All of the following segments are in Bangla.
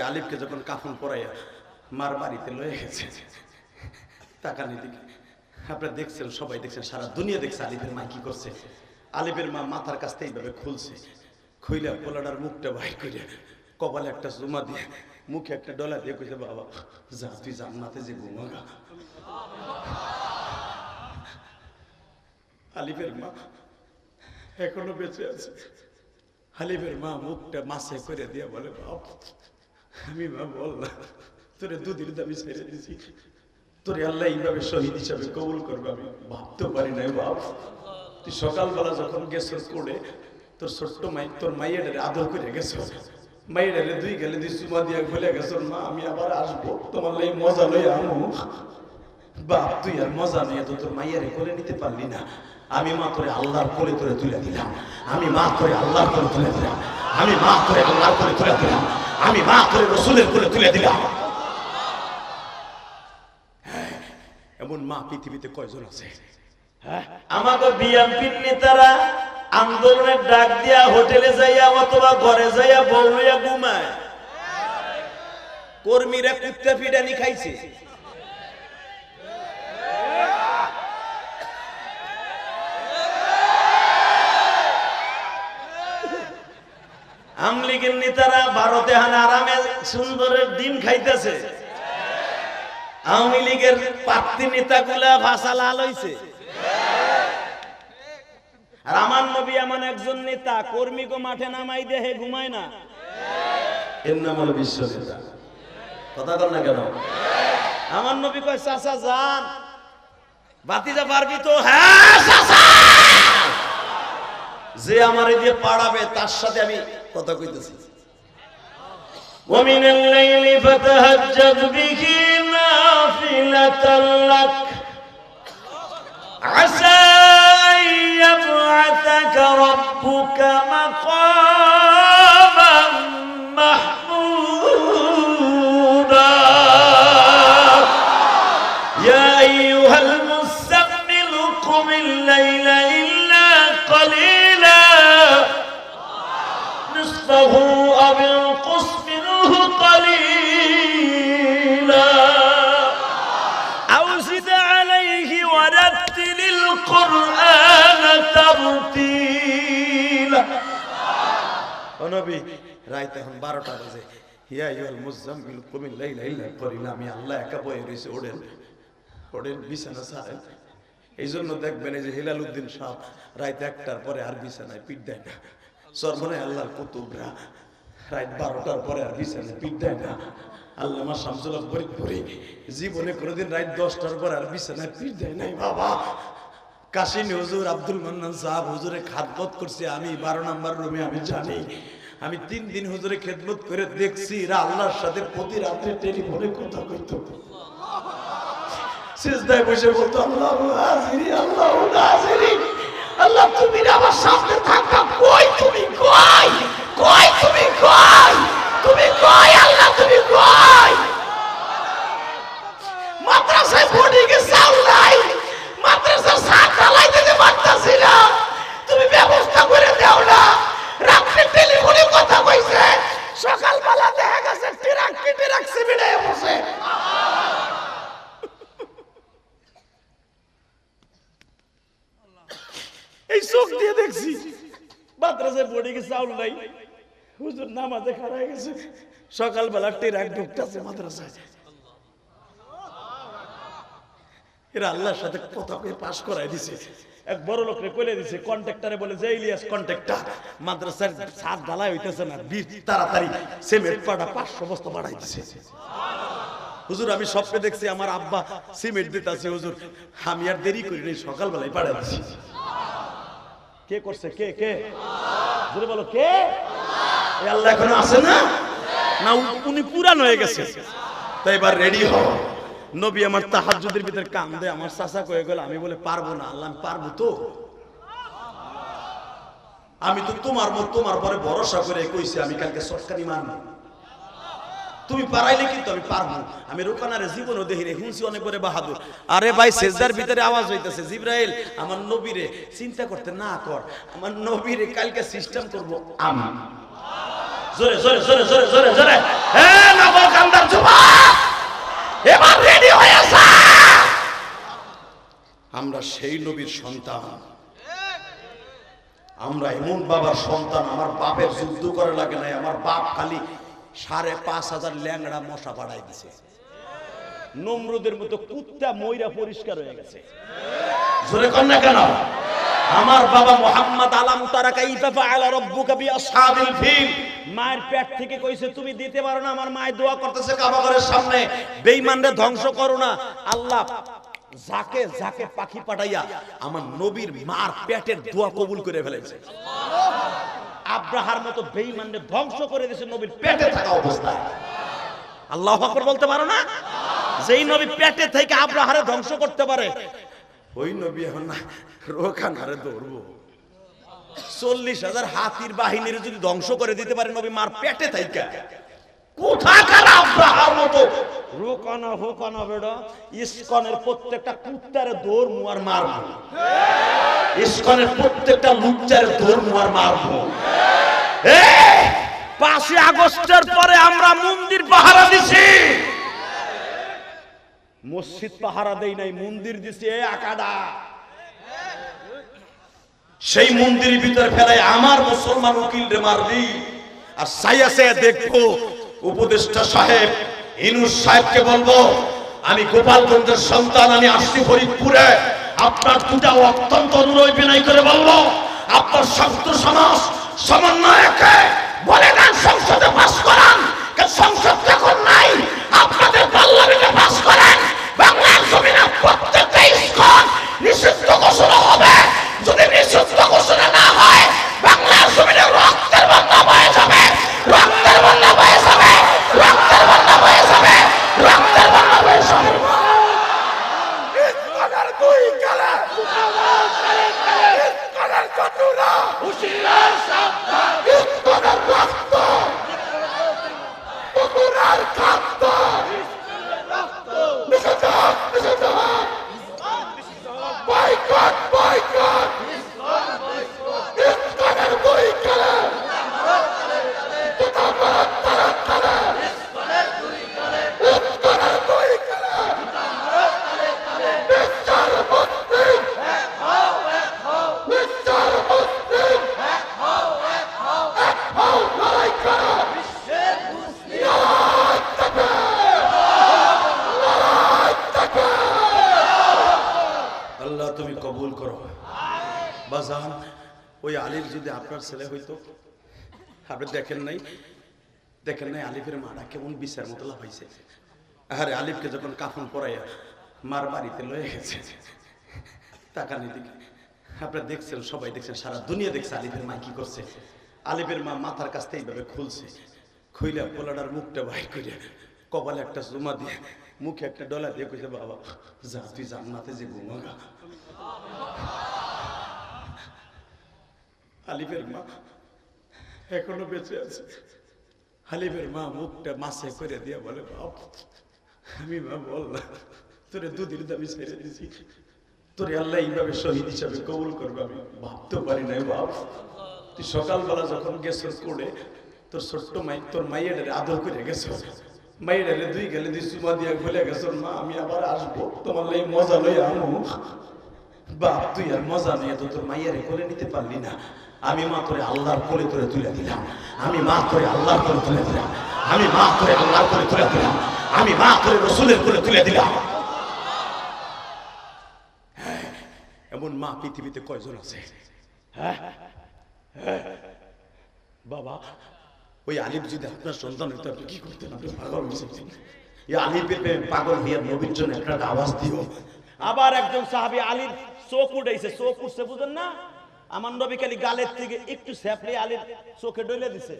আলিফকে যখন কাফন পরাইয়া মার বাড়িতে লয়ে গেছে, তাকানি দিকে আপনারা দেখছেন, সবাই দেখছেন, সারা দুনিয়া দেখছে আলিফের মা কি করছে। আলিফের মা মাথার কাছ থেকে এইভাবে খুলছে, খুইলা পোলাটার মুখটা বাইর করিয়া কপালে একটা জুমা দিয়ে, মুখে একটা ডলা দিয়ে কইছে, বাবা, যা, তুই জান্নাতে যে ঘুমাগা। আলিফের মা এখনও বেঁচে আছে। হালিফের মা মুখটা মাসে করে দিয়ে বলে, বাপ আমি মা বললাম তোরে দুদিন দাবি ছেড়ে দিছি। তোরে আল্লাহ এইভাবে শহীদ হিসাবে কবুল করবে, আমি ভাবতে পারি নাই বাপ তুই সকালবেলা যখন গেছো করে তোর ছোট্ট মাই, তোর মাইয়াডারে আদর করে গেছো। মাইয়াডারে দুই গেলে দুই চুমা দিয়ে বলে গেছো, মা, আমি আবার আসব, তোমার লাই মজা লই আমু বাপ, তুই আর মজা নিয়ে তো তোর মাইয়ারে করে নিতে পারলি না। আমি মা তোরে আল্লাহর কোলে তোরে তুলে দিলাম। আমি মা তোরে আল্লাহর কোলে তুলে দিলাম। আমি মা তোরে আল্লাহর কোলে তুলে দিলাম। আমি মা করে রসুলের করে তুলে দিলাম। হ্যাঁ, এমন মা পৃথিবীতে কয়জন আছে? হ্যাঁ আমাকে বিএমপির নেতারা আন্দোলনের ডাক দিয়া হোটেলে যাইয়া অথবা ঘরে যাইয়া বউ লইয়া ঘুমায়। কর্মীরা কুত্তা ফিডানি খাইছে। আমলিগের নেতারা ভারতে হান আরামে সুন্দরের ডিম খাইতেছে। আওয়ামী লীগের প্রার্থী নেতাগুলা ভাষা লাল হইছে। আর আমার নবী এমন একজন নেতা কর্মীকে মাঠে নামাই দেহে, ঘুমায় না। এর নাম হলো বিশ্ব নেতা। কথা কর না কেন? আমার নবী কয়, চাচা, যান। বাতিজা পারবি তো? হ্যাঁ যে আমার দিয়ে পাড়াবে, তার সাথে আমি কথা কইতেছি ومن الليل فتهجد به نافلة لك عسى أن يبعثك ربك مقاما নবী। রাইত এখন বারোটা বাজে। হিয়া ইউল মুজাম্মিল কুমিল লাইলা ইল্লা আমি আল্লাহ একা বয়ে রয়েছে ওড়েন। ওড়েন, বিছানা ছাড়েন। এই জন্য দেখবেন এই যে হিলাল উদ্দিন সাহ রাত একটার পরে আর বিছানায় পিঠ দেয় না। সর্বনে আল্লাহর কুতুবরা। রাত বারোটার পরে আর বিছানায় পিঠ দেয় না। আল্লামা শামসুল ফরিদ পরে জীবনে কোনোদিন রাত দশটার পর আর বিছানায় পিঠ দেয় নাই, বাবা। কাশিনী হুজুর আব্দুল মান্নান সাহেব হুজুরে খাদমত করছে। আমি বারো নাম্বার রুমে, আমি জানি। আমি তিন দিন হুজুরে খেদমত করে দেখছি এরা আল্লাহর সাথে প্রতি রাত্রে টেলিফোনে কথা কইত। সিজদায় বসে বলতো, আল্লাহ হাজিরি আল্লাহ হাজিরি আল্লাহ, তুমি আমার সামনে থাকা কই, তুমি কই কই, তুমি কই তুমি কই আল্লাহ তুমি কই মাদ্রাসায় বোর্ডিং এ চাউল নাই মাদ্রাসার সাত ঢালাই দিতে পারতাছি না তুমি ব্যবস্থা করে দাও না রাত্রে টেলিফোনে কথা কইছে সকালবেলা দেখা গেছে ট্রাক কেটে রাখছে বিড়ায় বসে এই চোখ দিয়ে দেখছি। মাদ্রাসায় বোর্ডিং এ চাউল নাই হুজুর নামাজে খাড়া গেছে। সকালবেলা ট্রাক ঢুকতেছে মাদ্রাসায়। এরা আল্লাহর সাথে কথা পাশ করাই দিছে। এক বড় লোকরে কইলে দিছে, কন্ট্রাক্টরে বলে, যে ইলিয়াস কন্ট্রাক্টর, মাদ্রাসার ছাদ ঢালাই হইতেছে না, বীর, তাড়াতাড়ি সিমেন্ট পাড়া পাঁচশো বস্তা বাড়াই দিছে। হুজুর, আমি স্বপ্নে দেখছি আমার আব্বা সিমেন্ট দিতেছে, হুজুর। আমি আর দেরি করি নাই সকালবেলায় পাড়াই দিছি। কে করছে? কে? কে? জোরে বলো, কে? আল্লাহ এখনও আছে না? না উনি পুরান হয়ে গেছে। তাই এবার রেডি হও। নবী আমার তাহাজ্জুদের ভিতরে দেয় আমার চাচা কয়ে গেল, আমি বলে, পারব না, আল্লাহ, আমি পারব তো। আমি তো তোমার মত, তোমার পরে ভরসা করে কইছি, আমি কালকে সরকারি মানবো তুমি পারাইলে কিন্তু আমি পারব। আমি রোকানারে জীবনও দেখি রে হুঁসি অনেক করে বাহাদুর। আরে ভাই সেজদার ভিতরে আওয়াজ হইতেছে। জিব্রাইল আমার নবীরে চিন্তা করতে না কর। আমার নবীরে কালকে সিস্টেম করব আমি। জোরে জোরে জোরে জোরে জোরে জোরে। হে নগর কান্দার যুবক! এবার রেডি হয়ে আসা! আমরা সেই নবীর সন্তান। আমরা এমন বাবার সন্তান আমার বাপের যুদ্ধ করে লাগে নাই আমার বাপ খালি সাড়ে পাঁচ হাজার ল্যাংড়া মশা বাড়াই দিছে। নমরুদের মতো কুত্তা ময়রা পরিষ্কার হয়ে গেছে। জোরে কর না কেন? আমার বাবা মোহাম্মদ আলাম তারা কাইফা ফাআলা রাব্বুকা বিআসহাবিল ফিল। মায়ের পেট থেকে কইছে, তুমি দিতে পারো না, আমার মায়ের দোয়া করতেছে কাবা ঘরের সামনে। বেঈমানরে ধ্বংস করো না। আল্লাহ যাকে যাকে পাখি পাঠাইয়া আমার নবীর মার পেটের দোয়া কবুল করে ফেলেছে। আব্রাহার মতো বেঈমানরে ধ্বংস করে দিয়েছে নবীর পেটে থাকা অবস্থায়। আল্লাহ আকবার বলতে পারো না? যেই নবী পেটে থেকে আব্রাহারে ধ্বংস করতে পারে ওই নবী এখন না রোখানারে দৌড়বো চল্লিশ হাজার হাতির বাহিনীর যদি ধ্বংস করে দিতে পারে নবী মার পেটে থাইকা। কোথাকার আব্রাহার মতো রোকানা হোকানা বেড়া, ইসকনের প্রত্যেকটা কুত্তারে দৌড় মুয়ার মারবো। ইসকনের প্রত্যেকটা লুচ্চারে দৌড় মুয়ার মারবো। পাঁচই আগস্টের পরে আমরা মন্দির পাহারা দিছি। মসজিদ পাহারা দেই নাই, মন্দির দিছি এ আকাডা। সেই মন্দিরের ভিতরে ফেলাই আমার মুসলমান উকিল রে মারবি। আর সাইয়া সাইয়া দেখব, উপদেষ্টা সাহেব ইনুস সাহেবকে বলব, আমি গোপালগঞ্জের সন্তান, আমি আসছি ফরিদপুরে। আপনার দুটা অত্যন্ত অনুরোধ বিনয় করে বলব, আপনার ছাত্র সমাজ সমন্বয়কে বলে দেন, সংসদে পাস করান। সংসদ যখন নাই, আপনাদের পার্লামেন্টে পাস করেন। বাংলার জমিনে প্রত্যেকটা ইস্কন নিষিদ্ধ ঘোষণা হবে। যদি নিষিদ্ধ ঘোষণা না হয় বাংলার জমিনে রক্তের বন্যা বয়ে যাবে রক্তের বন্যা বয়ে যাবে রক্তের বন্যা বয়ে যাবে রক্তের বন্যা বয়ে যাবে ইস্কনের দুই কালে ইস্কনের চতুরা হুশিয়ার সাবধান ইস্কনের রক্ত কুকুরের খাদ্য নিষিদ্ধ নিষিদ্ধ বয়কট বয়কট ইস্কনের দুই কালে দুটা ভারত ভারত কালে ইস্কনের দুই কালে বিচার মুসলিম বিচার মুসলিম এক হও লড়াই করো লড়াই থাকে লড়াই থাকে আল্লাহ তুমি কবুল করো বাজান ওই আলিফ যদি আপনার ছেলে হইতো। আপনি দেখেন নাই দেখেন নাই আলিফের মারা কেমন বিচার মতো লাফাইছে আরে আলিফকে যখন কাফন পরাইয়া মার বাড়িতে লয়ে গেছে তাকানি দিকে। আপনারা দেখছেন, সবাই দেখছেন, সারা দুনিয়া দেখছে আলিফের মা কি করছে। আলিফের মা মাথার কাছ থেকে এইভাবে খুলছে, খুইলা পোলাটার মুখটা বাইর করে কপালে একটা জুমা দিয়ে, মুখে একটা ডলা দিয়ে কইছে, বাবা, যা তুই জান্নাতে যে ঘুমাগা। আলিফের মা এখনও বেঁচে আছে। হালিফের মা মুখটা মাসে করে দিয়া বলে, বাপ, আমি মা বললাম, তোরে দুদিন দাবি ছেড়ে দিছি। তোরে আল্লাহ এইভাবে শহীদ হিসাবে কবুল করবে, আমি ভাবতে পারি নাই, বাপ। তুই সকালবেলা যখন গেছো করে তোর ছোট্ট মাই, তোর মাইয়ের আদর করে গেছো মাইয়ের দুই গেলে দুই চুমা দিয়া বলে গেছো মা, আমি আবার আসব, তোমার লাই মজা লই আমু বাপ, তুই আর মজা নিয়ে তো তোর মাইয়ারে করে নিতে পারলি না। আমি মা তোরে আল্লাহর কোলে তোরে তুলে দিলাম। আমি মা তোরে আল্লাহর কোলে তুলে দিলাম। আমি মা তোরে আল্লাহর কোলে তুলে দিলাম। আমি মা তোরে রসুলের কোলে তুলে দিলাম। হ্যাঁ, এমন মা পৃথিবীতে কয়জন আছে? হ্যাঁ? হ্যাঁ। বাবা ওই আলিফ যদি আপনার সন্তান হইতো আপনি কি করতেন? আপনি পাগল হয়েছেন এই আলিফের পাগল দিয়ে নবীর জন্য একটা আওয়াজ দিও। আবার একজন সাহাবী আলীর চোখ উঠাইছে। চোখ উঠছে বুঝেন না? আমার নবী খালি গালের থেকে একটু স্যাপলে আলীর চোখে ডলে দিছে।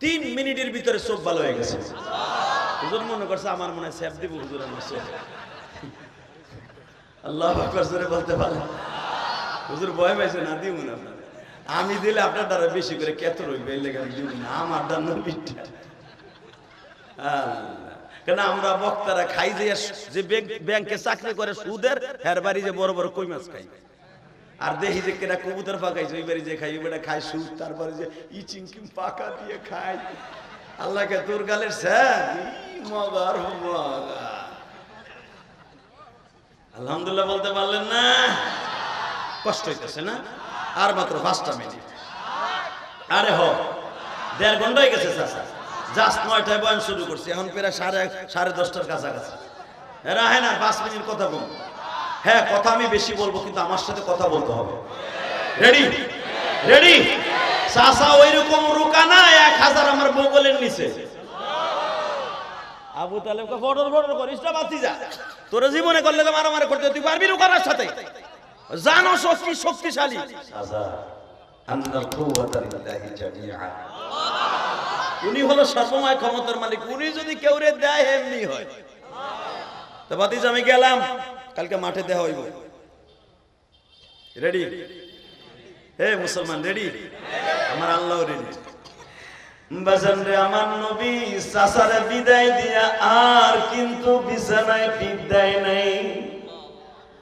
তিন মিনিটের ভিতরে চোখ ভালো হয়ে গেছে। হুজুর মনে করছে আমার মনে হয় স্যাপ দিব হুজুর আমার চোখ। আল্লাহ জোরে বলতে পারে। হুজুর ভয় পাইছে না, দিব না আমি দিলে আপনার দ্বারা বেশি করে কেত রইবে দিব না, আমার দ্বার নবীটা। কেন আমরা বক্তারা খাই যে যে ব্যাংকে চাকরি করে সুদের হের বাড়ি যে বড় বড় কই মাছ খাই? আর দেখি যে কেনা কবুতর পাকাইছে, ওই বাড়ি যে খাই, ওই বেটা খায় সুপ, তারপরে যে ই চিংকিম পাকা দিয়ে খায় আল্লাহকে তোর গালের স্যার মগার মগা। আলহামদুলিল্লাহ বলতে পারলেন না। কষ্ট হইতেছে না? আর মাত্র পাঁচটা মিনিট। আরে হ, দেড় ঘণ্টা হয়ে গেছে চাষা জাস্ট নয়টায় বয়ান শুরু করছি, এখন প্রায় সাড়ে সাড়ে দশটার কাছাকাছি। রাহে না, পাঁচ মিনিট কথা বলব হ্যাঁ কথা আমি বেশি বলব, কিন্তু আমার সাথে কথা বলতে হবে। রেডি রেডি চাষা ওই রকম রুকা না এক হাজার আমার বগলের নিচে। আবু তালেবকে ফটর ফটর করিস না বাতি যা। তোর জীবনে করলে তো মারামারি করতে তুই পারবি রুকানার সাথে? জানো শক্তি শক্তিশালী। উনি হলো সবসময় ক্ষমতার মালিক, উনি যদি কেউ রে দেয়, এমনি হয়। তো বাতিজ আমি গেলাম। কালকে মাঠে দেওয়া হইব। রেডি হে মুসলমান রেডি আমার আল্লাহ রেডি বাজান রে, আমার নবী সাসারে বিদায় দিয়া আর কিন্তু বিছানায় পিঠ দেয় নাই।